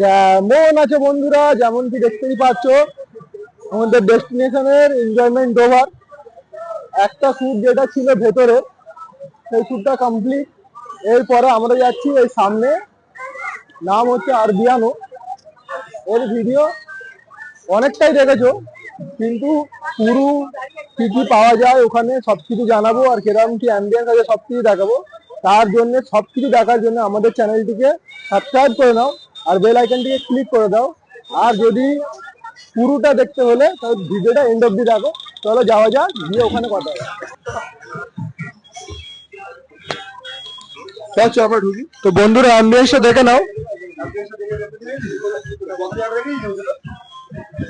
কেমন আছে বন্ধুরা? যেমন কি দেখতেই পাচ্ছ, আমাদের ডেস্টিনেশনের এনজয়মেন্ট ওভার একটা শুট যেটা ছিল ভেতরে, সেই শুটটা কমপ্লিট এরপরে আমরা যাচ্ছি এই সামনে। নাম হচ্ছে আরবিয়ানো। এর ভিডিও অনেকটাই দেখেছ, কিন্তু পুরো কি কি পাওয়া যায় ওখানে সব কিছু জানাব আর কীরকম কি অ্যাম্বিয়েন্স আছে সব কিছু দেখাবো। তার জন্য সব কিছু দেখার জন্য আমাদের চ্যানেলটিকে সাবস্ক্রাইব করে নাও। আর বেল আইকনটিকে ক্লিক করে দাও। আর যদি পুরোটা দেখতে হলে তাহলে ভিডিওটা এন্ড অব্দি দেখো। চলো যাওয়া যাক গিয়ে ওখানে কথা ঢুকি? তো বন্ধুরা অ্যাম্বিয়েন্সটা দেখে নাও।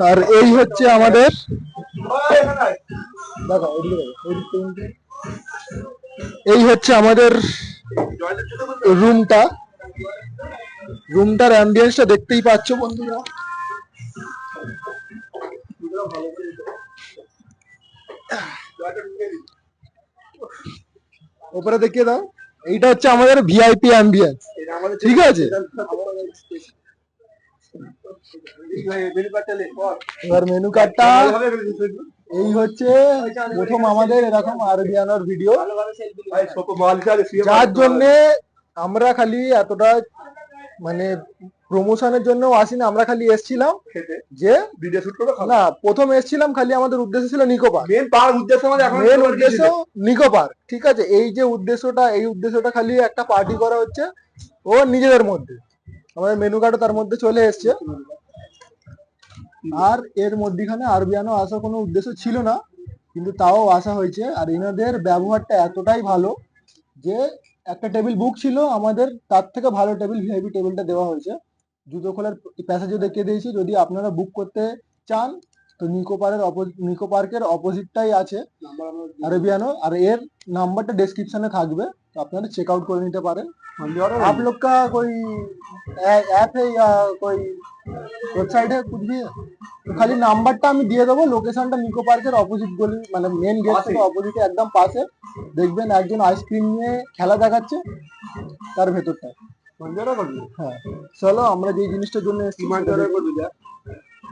আর এই হচ্ছে আমাদের। এই হচ্ছে আমাদের রুমটা রুমটার অ্যাম্বিয়েন্সটা দেখতেই পাচ্ছ বন্ধুরা। ওপরে দেখিয়ে দাও। এইটা হচ্ছে আমাদের ভিআইপি অ্যাম্বিয়েন্স ঠিক আছে? এবার মেনু কার্ডটা এই হচ্ছে প্রথম আমাদের এরকম আরবিয়ানোর ভিডিও যার জন্য আমরা খালি এতটা মানে প্রমোশনের জন্য আসি না আমরা খালি এসছিলাম যে ভিডিও শুট করে না প্রথম এসছিলাম খালি আমাদের উদ্দেশ্য ছিল নিকো পার্ক মেন পাওয়ার উদ্দেশ্য আমাদের এখন মেন উদ্দেশ্য নিকো পার্ক ঠিক আছে? এই যে উদ্দেশ্যটা এই উদ্দেশ্যটা খালি একটা পার্টি করা হচ্ছে ও নিজেদের মধ্যে। আমাদের মেনু কার্ডও তার মধ্যে চলে এসছে। আর এর মধ্যখানে আরবিয়ানো আসার কোনো উদ্দেশ্য ছিল না কিন্তু তাও আসা হয়েছে। আর এনাদের ব্যবহারটা এতটাই ভালো যে একটা টেবিল বুক ছিল আমাদের তার থেকে ভালো টেবিল ভিআইপি টেবিলটা দেওয়া হয়েছে। জুতো খোলার প্যাসেজও দেখিয়ে দিয়েছি। যদি আপনারা বুক করতে চান তো নিকো পার্কের নিকো পার্কের অপোজিটটাই আছে। আরবিয়ানো আর এর নাম্বারটা ডেসক্রিপশনে থাকবে। তো আপনারা চেক আউট করে নিতে পারেন। आप लोग का कोई ऐप है या कोई ওয়েবসাইট है कुछ भी है তো খালি নাম্বারটা আমি দিয়ে দেবো লোকেশনটা নিকো পার্কের অপোজিট গলি মানে মেন গেট থেকে অপোজিটে একদম পাশে দেখবেন একজন আইসক্রিম নিয়ে খেলা দেখাচ্ছে তার ভেতরটা হ্যাঁ চলো আমরা যে জিনিসটার জন্য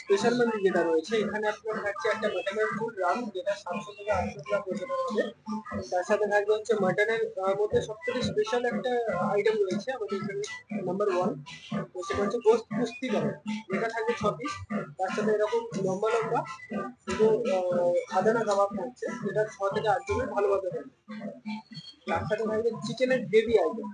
স্পেশাল মেনু যেটা রয়েছে, এখানে আপনার থাকছে একটা মাটনের ফুল রাম, যেটা সাতশো থেকে আটশো গ্রাম ওজনের হবে তার সাথে থাকবে হচ্ছে মাটনের মধ্যে সবথেকে স্পেশাল একটা আইটেম রয়েছে, আমাদের এখানে নাম্বার ওয়ান তো সেটা হচ্ছে গোস্ত কুস্তি করে যেটা থাকবে ছ পিস তার সাথে এরকম লম্বা লম্বা শুধু আদানা কাবাব থাকছে। যেটা ছ থেকে আট জনের ভালোভাবে হবে। তার সাথে থাকবে চিকেনের গ্রেভি আইটেম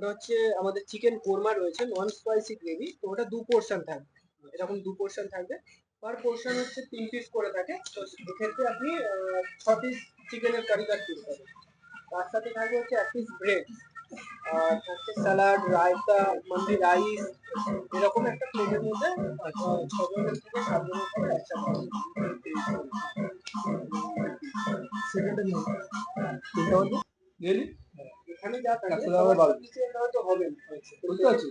ওটা হচ্ছে আমাদের চিকেন কোরমা রয়েছে নন স্পাইসি গ্রেভি তো ওটা দু পোর্শন থাকবে। এরকম দু পোর্শন থাকবে। পার পোর্শন হচ্ছে তিন পিস করে থাকে। তো এক্ষেত্রে আপনি ছ পিস চিকেনের কারি কাট করতে পারবেন তার সাথে থাকবে হচ্ছে এক পিস ব্রেড আর থাকছে স্যালাড রায়তা মান্দি রাইস এরকম একটা প্লেটের মধ্যে আহ, ছ জনের থেকে সাত জনের করে একসাথে হবে। সেকেন্ডে এখানে যা থাকে। নিচে হয়তো হবে বুঝতে পারছি।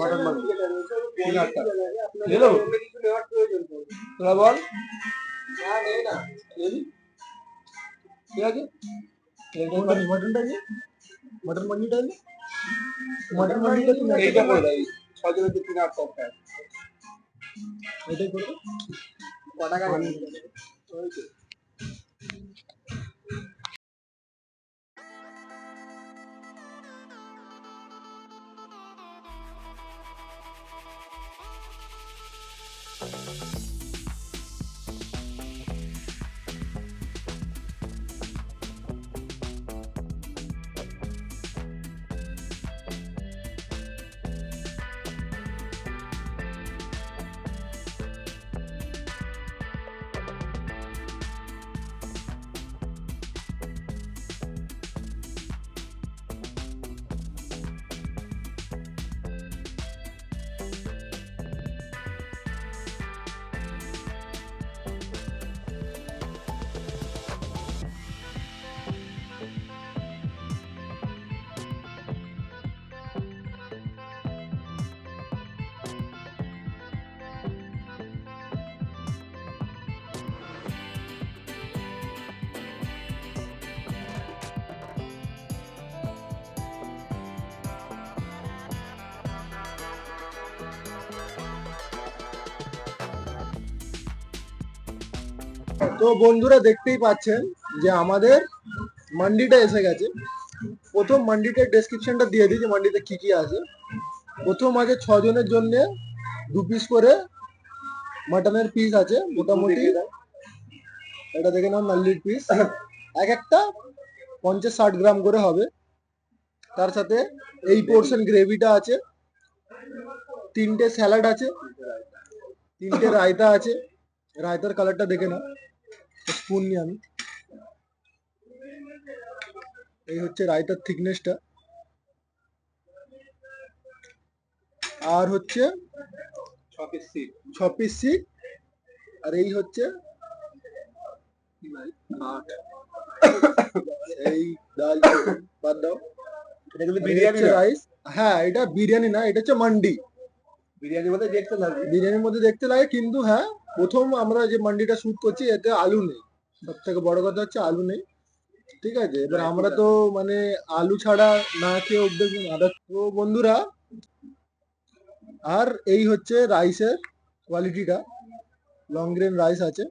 Mutton Mutton mutton mutton। যেটা রয়েছে ওটা তিন quality আটটা। যেটা লাগে, আপনার নিয়ে নেব? অন্য কিছু নেওয়ার প্রয়োজন পড়বে তোরা বল। না নেই না। গেলি ঠিক আছে? মটনটা নিন মটন মান্ডিটা নিন মটন মান্ডিটা নিন এইটা করে দেয় ছজনের যে তিন আট টপ এটাই করো? ক টাকা নেবে? তো বন্ধুরা দেখতেই পাচ্ছেন যে আমাদের মান্ডিটা এসে গেছে। প্রথম মান্ডিটার ডেসক্রিপশনটা দিয়ে দিই যে মান্ডিতে কি কি আছে। প্রথম আছে ছজনের জন্য দু পিস করে মাটনের পিস আছে, মোটামুটি। এটা দেখে নাও মাল্লির পিস এক একটা পঞ্চাশ ষাট গ্রাম করে হবে। তার সাথে এই পোর্শন গ্রেভিটা আছে। তিনটে স্যালাড আছে। তিনটে রায়তা আছে। রায়তার কালারটা দেখে নাও। স্পুন নিয়ে আমি। এই হচ্ছে রায়তার থিকনেসটা আর হচ্ছে ছ পিস সিট ছ পিস সিক আর এই হচ্ছে এই ডাল বাদ দাও। এটা কিন্তু বিরিয়ানি রাইস হ্যাঁ এটা বিরিয়ানি না এটা হচ্ছে মান্ডি। বিরিয়ানির মধ্যে দেখতে লাগবে বিরিয়ানির মধ্যে দেখতে লাগে কিন্তু হ্যাঁ প্রথম আমরা যে মান্ডিটা শুট করছি এতে আলু নেই। সব থেকে বড় কথা হচ্ছে আলু নেই। ঠিক আছে? এবার আমরা তো মানে আলু ছাড়া না খেয়ে অভ্যেস তো বন্ধুরা আর এই হচ্ছে রাইসের কোয়ালিটিটা লং গ্রেন রাইস আছে।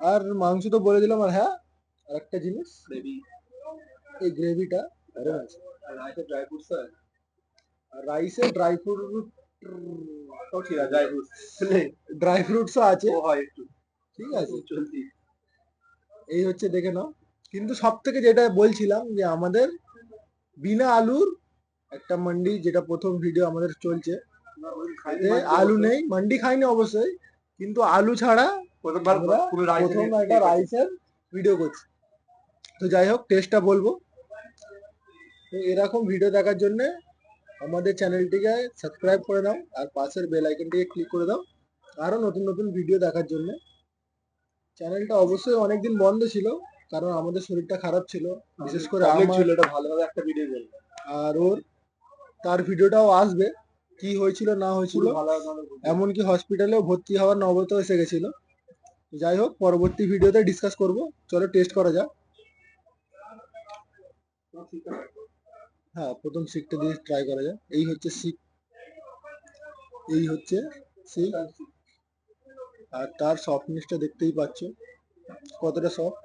আর মাংস তো বলে দিলাম আর হ্যাঁ আর একটা জিনিস। গ্রেভি এই গ্রেভিটা দারুণ আছে আর রাইসে ড্রাই ফ্রুটস আর রাইসে ড্রাই ফ্রুট ঠিক আছে ড্রাই ফ্রুটসও আছে। হয় একটু। ঠিক আছে। চলতি। এই হচ্ছে দেখে নাও। কিন্তু সব থেকে যেটা বলছিলাম যে আমাদের বিনা আলুর একটা মান্ডি যেটা প্রথম ভিডিও আমাদের চলছে আলু নেই মান্ডি খাইনি অবশ্যই কিন্তু আলু ছাড়া প্রথমবার প্রথম একটা রাইসের ভিডিও করছি। তো যাই হোক টেস্টটা বলব। তো এরকম ভিডিও দেখার জন্য আমাদের চ্যানেলটিকে সাবস্ক্রাইব করে দাও আর পাশের বেল আইকনটিকে ক্লিক করে দাও আরও নতুন নতুন ভিডিও দেখার জন্য। চ্যানেলটা অবশ্যই অনেকদিন বন্ধ ছিল কারণ আমাদের শরীরটা খারাপ ছিল। বিশেষ করে আমার ছিল এটা ভালোভাবে একটা ভিডিও করবে আর ওর তার ভিডিওটাও আসবে কি হয়েছিল না হয়েছিল। এমনকি হসপিটালেও ভর্তি হওয়ার নবত এসে গেছিল। যাই হোক পরবর্তী ভিডিওতে ডিসকাস করব। চলো টেস্ট করা যাক। হ্যাঁ প্রথম সিকটা দিয়ে ট্রাই করা যাক। এই হচ্ছে সিক এই হচ্ছে সিক আর তার সফটনেসটা দেখতেই পাচ্ছ। কতটা সফট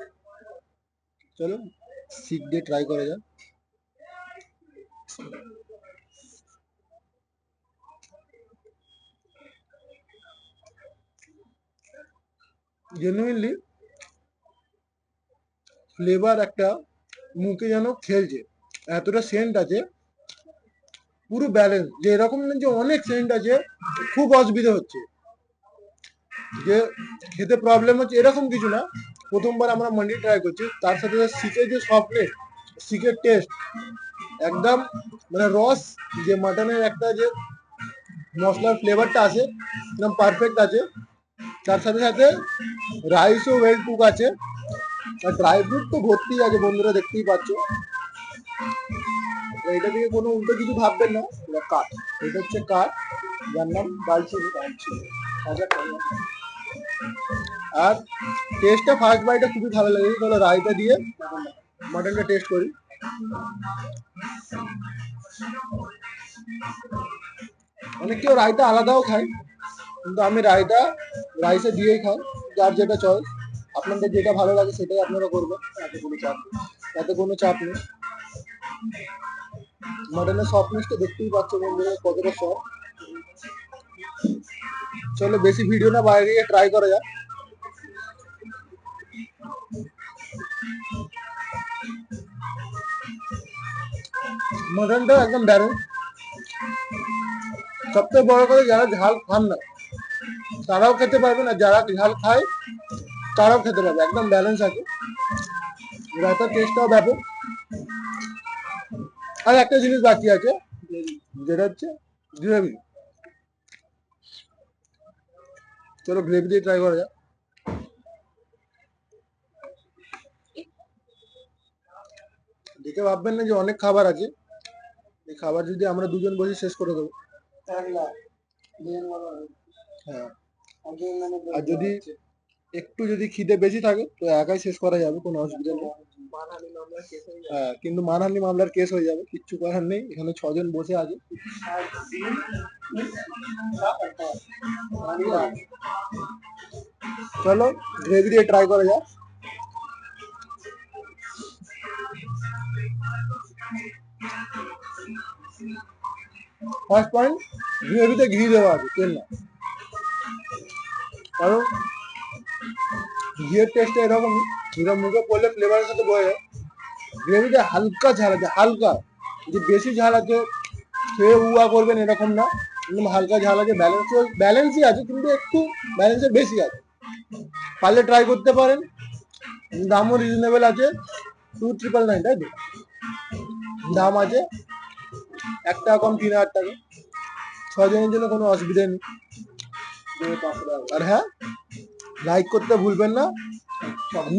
চলো সিক দিয়ে ট্রাই করা যাক। জেনুইনলি ফ্লেভার একটা মুখে যেন খেলছে। এতটা সেন্ট আছে। পুরো ব্যালেন্স যে এরকম যে অনেক সেন্ট আছে, খুব অসুবিধা হচ্ছে। যে খেতে প্রবলেম হচ্ছে, এরকম কিছু না। প্রথমবার আমরা মান্ডি ট্রাই করছি, তার সাথে শিখের যে সফটনেস শিখের টেস্ট একদম মানে রস, যে মাটনের একটা যে মশলার ফ্লেভারটা আছে, একদম পারফেক্ট আছে। তার সাথে সাথে রাইসও ওয়েল কুক আছে। আর ড্রাই ফ্রুট তো ভর্তি আছে, বন্ধুরা দেখতেই পাচ্ছ। এটা থেকে কোনো উল্টো কিছু ভাববেন না। এটা কাঠ। এটা হচ্ছে কাঠ। যার নাম দালচিনি আর টেস্টটা ফার্স্ট বাইটে খুবই ভালো লাগে। তাহলে রায়তা দিয়ে মাটনটা টেস্ট করি। অনেক কেউ রায়তা আলাদাও খায়, কিন্তু আমি রায়তা রাইসে দিয়েই খাই। যার যেটা চয়েস আপনাদের যেটা ভালো লাগে সেটাই আপনারা করবেন। তাতে কোনো চাপ নেই। তাতে কোনো চাপ নেই। মাটনের সফটনেসটা দেখতেই পাচ্ছ বন্ধুরা, কতটা সফট চলো বেশি ভিডিও না বাইরে গিয়ে ট্রাই করা যাক। মাটনটা একদম ব্যালেন্স সবথেকে বড় কথা যারা ঝাল খান না, তারাও খেতে পারবে না। যারা ঝাল খায়, তারাও খেতে পারবে। একদম ব্যালেন্স আছে। রাতার টেস্টটাও ব্যাপক। আর একটা জিনিস বাকি আছে যেটা হচ্ছে গ্রেভি চলো গ্রেভি দিয়ে ট্রাই করা যাক। দেখে ভাববেন না যে অনেক খাবার আছে। এই খাবার যদি আমরা দুজন বসে শেষ করে দেবো। হ্যাঁ। আর যদি একটু যদি খিদে বেশি থাকে তো একাই শেষ করা যাবে কোনো অসুবিধা নেই। হয়ে কিন্তু মানহানি মামলার কেস হয়ে যাবে, কিচ্ছু করার নেই, এখানে ছজন বসে আছে। চলো গ্রেভি দিয়ে ট্রাই করা যাক। ফার্স্ট পয়েন্ট গ্রেভিতে ঘি দেওয়া আছে, তেল না। কারণ ঘিয়ের টেস্টটা এরকমই যেটা মুখে পড়লে ফ্লেভারের সাথে বয়ে যায়। গ্রেভিতে হালকা ঝাল আছে, হালকা। যে বেশি ঝাল আছে, খেয়ে উয়া করবেন এরকম না। একদম হালকা ঝাল আছে ব্যালেন্স ব্যালেন্সই আছে, কিন্তু একটু ব্যালেন্সের বেশি আছে। পারলে ট্রাই করতে পারেন। দামও রিজনেবল আছে। টু ট্রিপল নাইন তাই তো? দাম আছে এক টাকা কম, তিন হাজার টাকা। ছজনের জন্য কোনো অসুবিধা নেই। আর হ্যাঁ? লাইক করতে ভুলবেন না।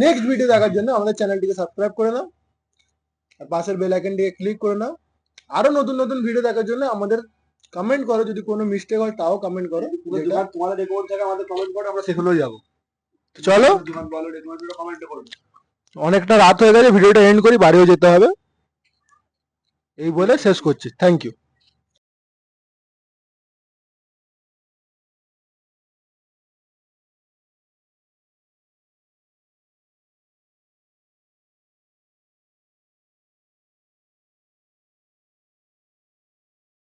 নেক্সট ভিডিও দেখার জন্য আমাদের চ্যানেলটিকে সাবস্ক্রাইব করে নাও। আর পাশের বেল আইকনটিকে ক্লিক করে নাও। আরও নতুন নতুন ভিডিও দেখার জন্য আমাদের কমেন্ট করো। যদি কোনো মিস্টেক হয় তাও কমেন্ট করো। তোমাদের রেকমেন্ড থাকে আমাদের কমেন্ট করো আমরা সেগুলোও যাব। তো চলো। দোকান বলো রেকমেন্ড কমেন্ট করো। অনেকটা রাত হয়ে গেছে ভিডিওটা এন্ড করি বাড়িও যেতে হবে। এই বলে শেষ করছি। Thank you